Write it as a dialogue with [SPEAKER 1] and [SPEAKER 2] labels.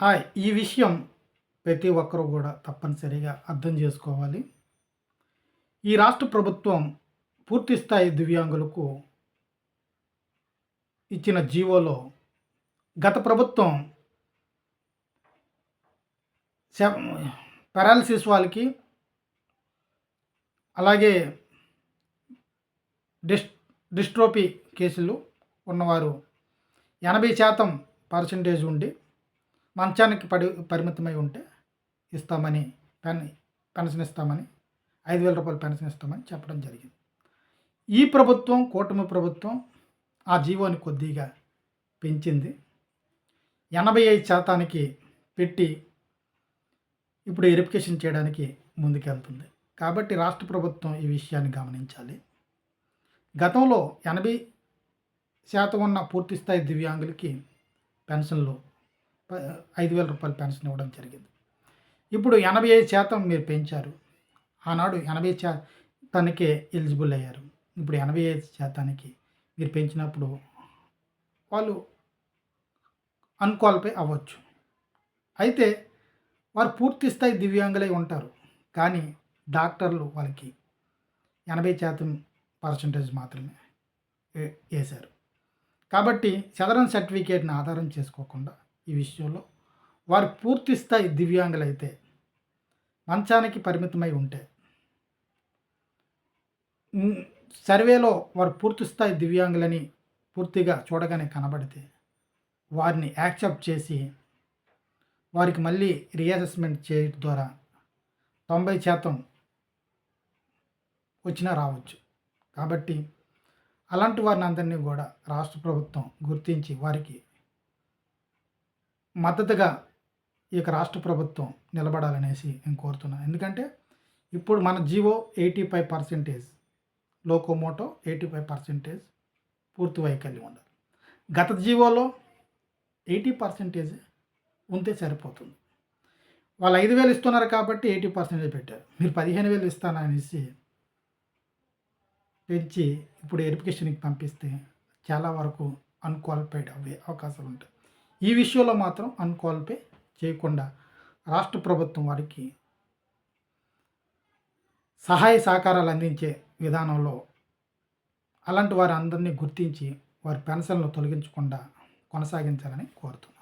[SPEAKER 1] Hi ఈ విషయం ప్రతి ఒక్కరూ కూడా తప్పనిసరిగా అర్థం చేసుకోవాలి. ఈ రాష్ట్ర ప్రభుత్వం పూర్తి స్థాయి దివ్యాంగులకు ఇచ్చిన జీవోలో గత ప్రభుత్వం పారాలసిస్ వాళ్ళకి అలాగే డిస్ డిస్ట్రోపీ కేసులు ఉన్నవారు ఎనభై శాతం పర్సంటేజ్ ఉండి మంచానికి పడి పరిమితమై ఉంటే ఇస్తామని పెన్ పెన్షన్ ఇస్తామని ఐదు వేల రూపాయలు పెన్షన్ ఇస్తామని చెప్పడం జరిగింది. ఈ ప్రభుత్వం కూటమి ప్రభుత్వం ఆ జీవోని కొద్దిగా పెంచింది. ఎనభై ఐదు శాతానికి పెట్టి ఇప్పుడు వెరిఫికేషన్ చేయడానికి ముందుకెళ్తుంది. కాబట్టి రాష్ట్ర ప్రభుత్వం ఈ విషయాన్ని గమనించాలి. గతంలో ఎనభై శాతం ఉన్న పూర్తిస్థాయి దివ్యాంగులకి పెన్షన్లు ఐదు వేల రూపాయల పెన్షన్ ఇవ్వడం జరిగింది. ఇప్పుడు ఎనభై ఐదు శాతం మీరు పెంచారు. ఆనాడు ఎనభై శాతానికే ఎలిజిబుల్ అయ్యారు. ఇప్పుడు ఎనభై ఐదు శాతానికి మీరు పెంచినప్పుడు వాళ్ళు అన్క్వాలిఫై అవ్వచ్చు. అయితే వారు పూర్తి స్థాయి దివ్యాంగులై ఉంటారు. కానీ డాక్టర్లు వాళ్ళకి ఎనభై శాతం పర్సంటేజ్ మాత్రమే వేశారు. కాబట్టి సదరన్ సర్టిఫికేట్ని ఆధారం చేసుకోకుండా ఈ విషయంలో వారు పూర్తి స్థాయి దివ్యాంగులైతే మంచానికి పరిమితమై ఉంటే. సర్వేలో వారు పూర్తి స్థాయి దివ్యాంగులని పూర్తిగా చూడగానే కనబడితే వారిని యాక్సెప్ట్ చేసి వారికి మళ్ళీ రీఅసెస్మెంట్ చేయడం ద్వారా తొంభై శాతం వచ్చినా రావచ్చు. కాబట్టి అలాంటి వారిని అందరినీ కూడా రాష్ట్ర ప్రభుత్వం గుర్తించి వారికి మద్దతుగా ఈ యొక్క రాష్ట్ర ప్రభుత్వం నిలబడాలనేసి నేను కోరుతున్నాను. ఎందుకంటే ఇప్పుడు మన GO eighty five percentage locomotor eighty five percentage పూర్తి వైకల్యం ఉండాలి. గత జీవోలో ఎయిటీ పర్సెంటేజ్ ఉంటే సరిపోతుంది. వాళ్ళు ఐదు వేలు ఇస్తున్నారు కాబట్టి ఎయిటీ పర్సెంటేజ్ పెట్టారు. మీరు పదిహేను వేలు ఇస్తాననేసి పెంచి ఇప్పుడు వెరిఫికేషన్కి పంపిస్తే చాలా వరకు అన్క్వాలిఫైడ్ అవ్వే అవకాశాలు ఉంటాయి. ఈ విషయంలో మాత్రం అన్క్వాలిఫై చేయకుండా రాష్ట్ర ప్రభుత్వం వారికి సహాయ సహకారాలు అందించే విధానంలో అలాంటి వారి అందరినీ గుర్తించి వారి పెన్షన్లు తొలగించకుండా కొనసాగించాలని కోరుతున్నాను